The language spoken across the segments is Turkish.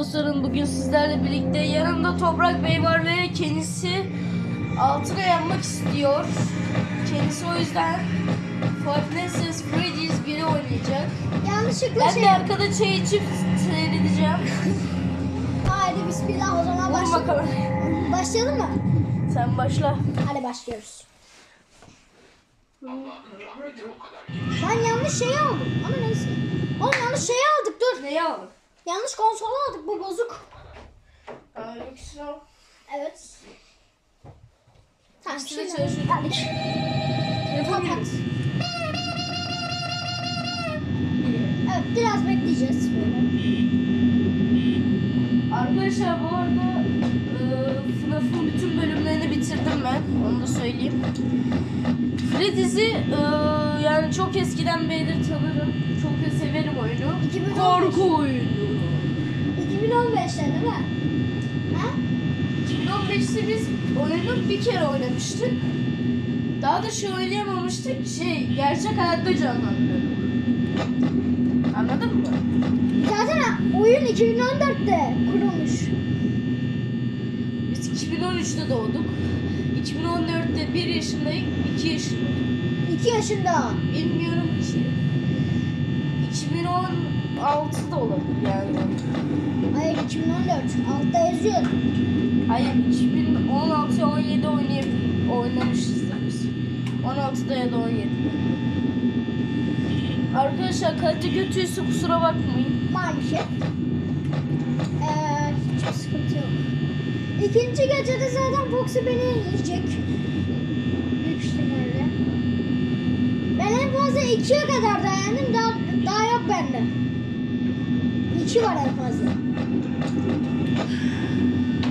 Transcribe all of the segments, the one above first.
dostlarım bugün sizlerle birlikte yanımda Toprak Bey var ve kendisi altına yanmak istiyor. Kendisi o yüzden Five Nights Freddy's 1'i oynayacak. Yanlışlıkla Ben şey... de arkada çay içip seyredeceğim. Haydi bismillah o zaman Vurma başla... kamerayı. başlayalım mı? Sen başla. Hadi başlıyoruz. Ben yanlış şeyi aldım ama neyse. Oğlum yanlış şeyi aldık dur. Neyi aldın? Yanlış konsol aldık bu bozuk. Al. Evet. Tamam şimdi çalışıyor. Hadi. Telefon Kapat. Evet biraz bekleyeceğiz böyle. Arkadaşlar bu arada e, FNAF'ın bütün bölümlerini bitirdim ben. Onu da söyleyeyim. Freddy's'i e, yani çok eskiden beridir tanırım. Çok da severim oyunu. 2015. Korku oyunu. 2015'te değil mi? Ha? 2015'te biz oyunu bir kere oynamıştık. Daha da şey oynayamamıştık. Şey gerçek hayatta canlandırıyorduk. Anladın mı? Zaten oyun 2014'te kurulmuş. Biz 2013'te doğduk. 2014'te 1 yaşındayım, 2 yaşındayım. 2 yaşında. Bilmiyorum ki. 2016 da olabilir yani. Hayır 2014. Altta yazıyor. Hayır 2016 17 oynayıp oynamışızdır biz. 16'da ya da 17'de. Arkadaşlar kalite kötüyse kusura bakmayın. Maalesef. Ee, hiçbir sıkıntı yok. İkinci gecede zaten Foxy beni yiyecek. Büyük ihtimalle. Ben en fazla ikiye kadar dayandım. Daha, daha yok bende. İki var en fazla.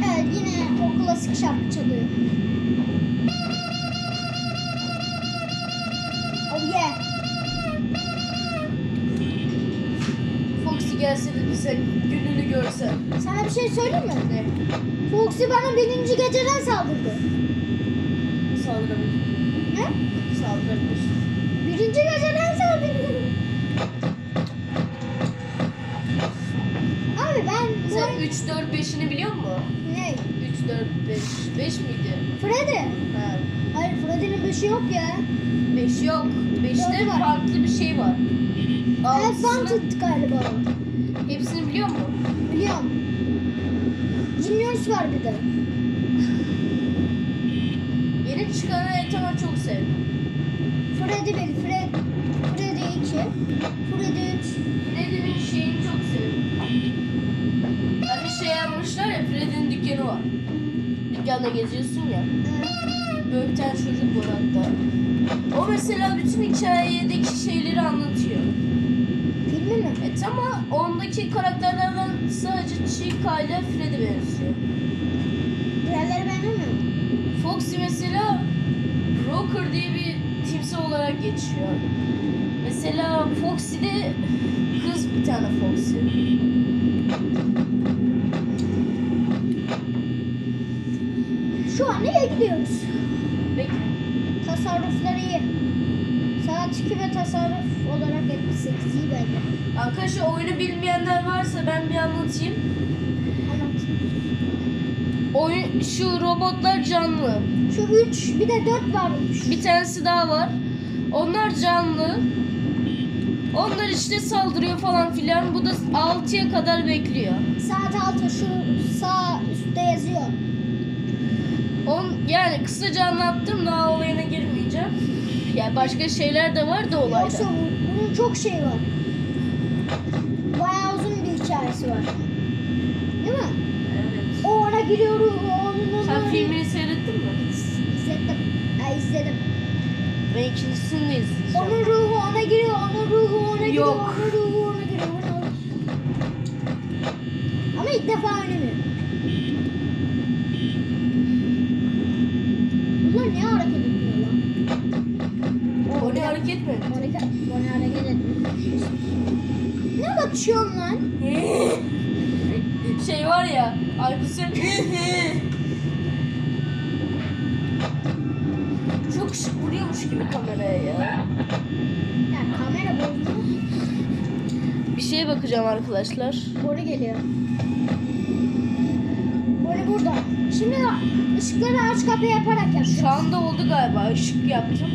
Evet yine o klasik şarkı çalıyor. Oh yeah. Gelse de sen gününü görsen. Sana bir şey söyleyeyim mi? Ne? Foxy bana birinci geceden saldırdı. Saldırabilir. Ne? Saldırabilir. Birinci geceden saldırdı. Abi ben Sen oyun- 3 4 5'ini biliyor musun? Ne? 3 4 5 5 miydi? Freddy. Ha. Hayır Freddy'nin bir şey yok ya. 5 yok. 5'te Dördü var. farklı bir şey var. Evet Altısını- Wanted galiba. Biliyor musun? Biliyorum. Genius var bir de. Yeni çıkan haritaları çok sevdim. Freddy 1, Fred, Freddy 2, Freddy 3. Freddy'nin şeyini çok sevdim. Hani şey yapmışlar ya Freddy'nin dükkanı var. Dükkanda geziyorsun ya. Böyle bir tane çocuk var hatta. O mesela bütün hikayedeki şeyleri anlatıyor. filmi mi? Evet ama ondaki karakterlerden sadece Chica ile Freddy benziyor. Diğerleri benzemiyor mu? Foxy mesela Rocker diye bir timsah olarak geçiyor. Mesela Foxy'de kız bir tane Foxy. Nereye gidiyoruz? Bekle. Tasarrufları iyi. Saat 2 ve tasarruf olarak 78 iyi bence. Arkadaşlar oyunu bilmeyenler varsa ben bir anlatayım. Anlat. Oyun şu robotlar canlı. Şu 3 bir de 4 varmış. Bir tanesi daha var. Onlar canlı. Onlar işte saldırıyor falan filan. Bu da 6'ya kadar bekliyor. Saat 6 şu sağ üstte yazıyor. On, yani kısaca anlattım daha olayına girmeyeceğim. Yani başka şeyler de var da olayda. Yoksa bu- bunun çok şey var. Bayağı uzun bir hikayesi var. Değil mi? Evet. O ona giriyor, o onun Sen filmini seyrettin mi? İzledim. Ha, izledim. Ben ikincisini de izleyeceğim. Onun ruhu ona giriyor, onun ruhu ona giriyor, Yok. onun ruhu ona giriyor. Ona... Ama ilk defa oynamıyor. Bunlar niye hareket etmiyor lan? O ne hareket? Hareket, ne hareket etmiyor. Ne bakıyorsun lan? şey var ya, sen Çok şık vuruyormuş gibi kameraya ya. Ya kamera bozdu. Bir şeye bakacağım arkadaşlar. Bori geliyor. Bori burada. Şimdi ışıkları aç kapı yaparak yapacağız. Şu anda oldu galiba. Işık yaptım.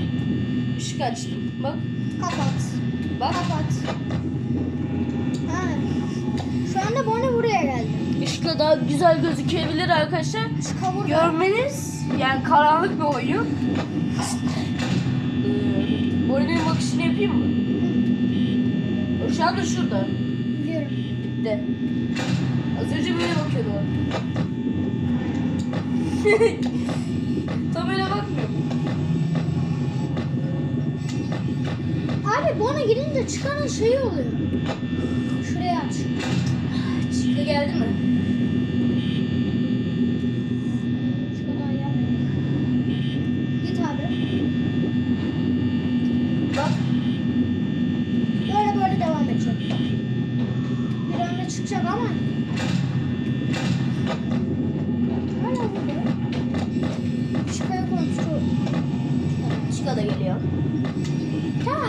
Işık açtım. Bak. Kapat. Bak. Kapat. Ha. Şu anda Bonnie buraya geldi. Işıkla daha güzel gözükebilir arkadaşlar. Çıka burada. Görmeniz yani karanlık bir oyun. Ee, Bonnie'nin bakışını yapayım mı? O şu anda şurada. Biliyorum. Bitti. Az önce böyle bakıyordu Bonnie girince çıkanın şeyi oluyor. Şuraya aç. Çıktı geldi mi? Git abi. Böyle böyle devam edecek. Bir anda çıkacak ama. Hala burada. Çıkaya kontrol. Çıka da geliyor. Tamam.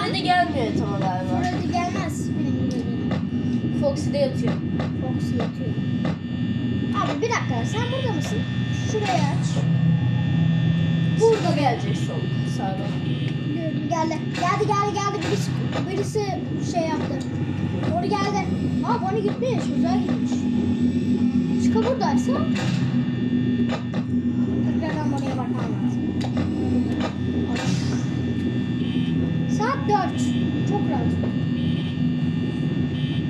Gelmiyor tam galiba. Freddy gelmez. Foxy'de yatıyor. Fox yatıyor. Abi bir dakika sen burada mısın? Şuraya aç. Burada gelecek sol sağda. Biliyorum geldi. Geldi geldi geldi. Birisi, birisi şey yaptı. Onu geldi. Aa Bonnie gitmiş. Güzel gitmiş. Çıka buradaysa. Tekrardan Bonnie'ye bakmam lazım. Aç. Saat 4. Çok rahat.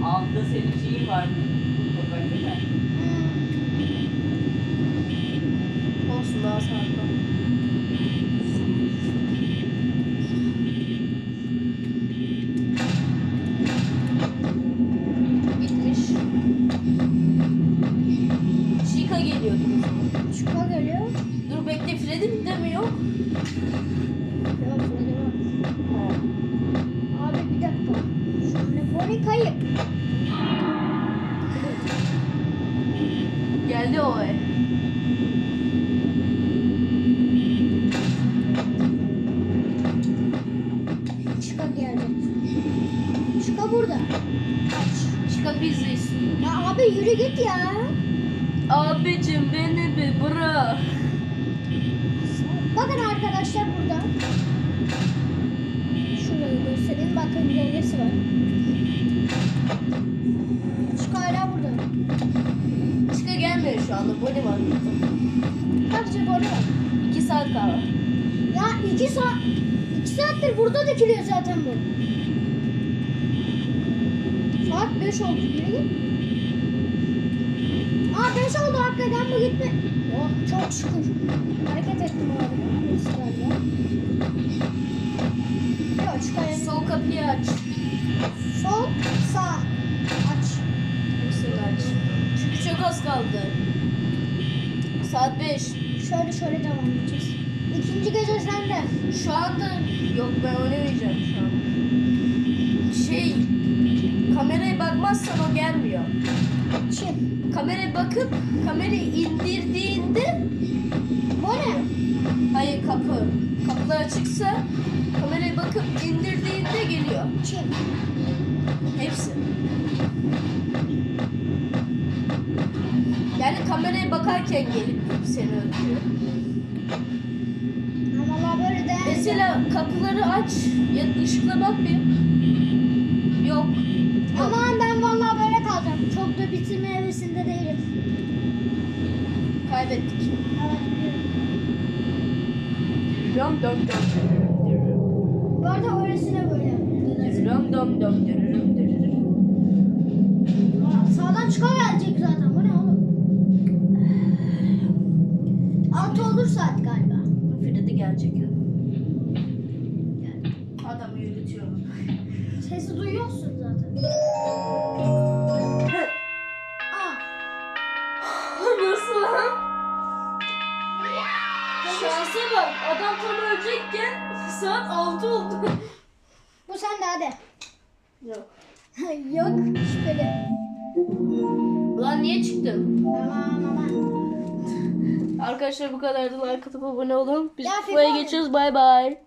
Altta senin şeyin var. Sokakta da. Hmm. Olsun daha sağda. Gitmiş. Chica geliyordu. Çıka geliyor. Dur bekle Freddy de mi yok? Yok var. Abi bir dakika. Şimdi Bonnie kayıp. Çıka burada. Pizza istiyor. Ya abi yürü git ya. Abicim beni bir bırak. Bakın arkadaşlar burada. Şurayı göstereyim. Bakın gölgesi var. Şu anda. Sadece böyle var. İki saat kaldı. Ya iki saat iki saattir burada dikiliyor zaten bu. Saat 5 oldu. Yürü git. Aa 5 oldu hakikaten bu gitti. Oh çok şükür. Hareket ettim galiba. Yok çıkayım. Sol kapıyı aç. Sol, sağ. Aç. Hepsini aç. Çünkü çok az kaldı. Saat 5. Şöyle şöyle devam edeceğiz. İkinci gece sende. Şu anda yok ben oynamayacağım şu an. Şey kameraya bakmazsan o gelmiyor. Çin. Kameraya bakıp kamerayı indirdiğinde Bu ne? hayır kapı kapılar açıksa kameraya bakıp indirdiğinde geliyor. Çin. Hepsi. Yani kameraya bakarken gelip seni öldürüyor. Ama değerli. Mesela kapıları aç ya ışıkla bak bir. Yok. Aman ben valla böyle kalacağım. Çok da bitirme hevesinde değilim. Kaybettik. Evet. Dürürüm dom dom. Bu arada öylesine böyle yapıyorum. Dürürüm dom dom Şansa bak. Adam tam ölecekken saat 6 oldu. bu sende hadi. Yok. Yok şüpheli. Ulan niye çıktın? Aman aman. Arkadaşlar bu kadardı. Like atıp abone olun. Biz Ya, geçiyoruz. Bay bay.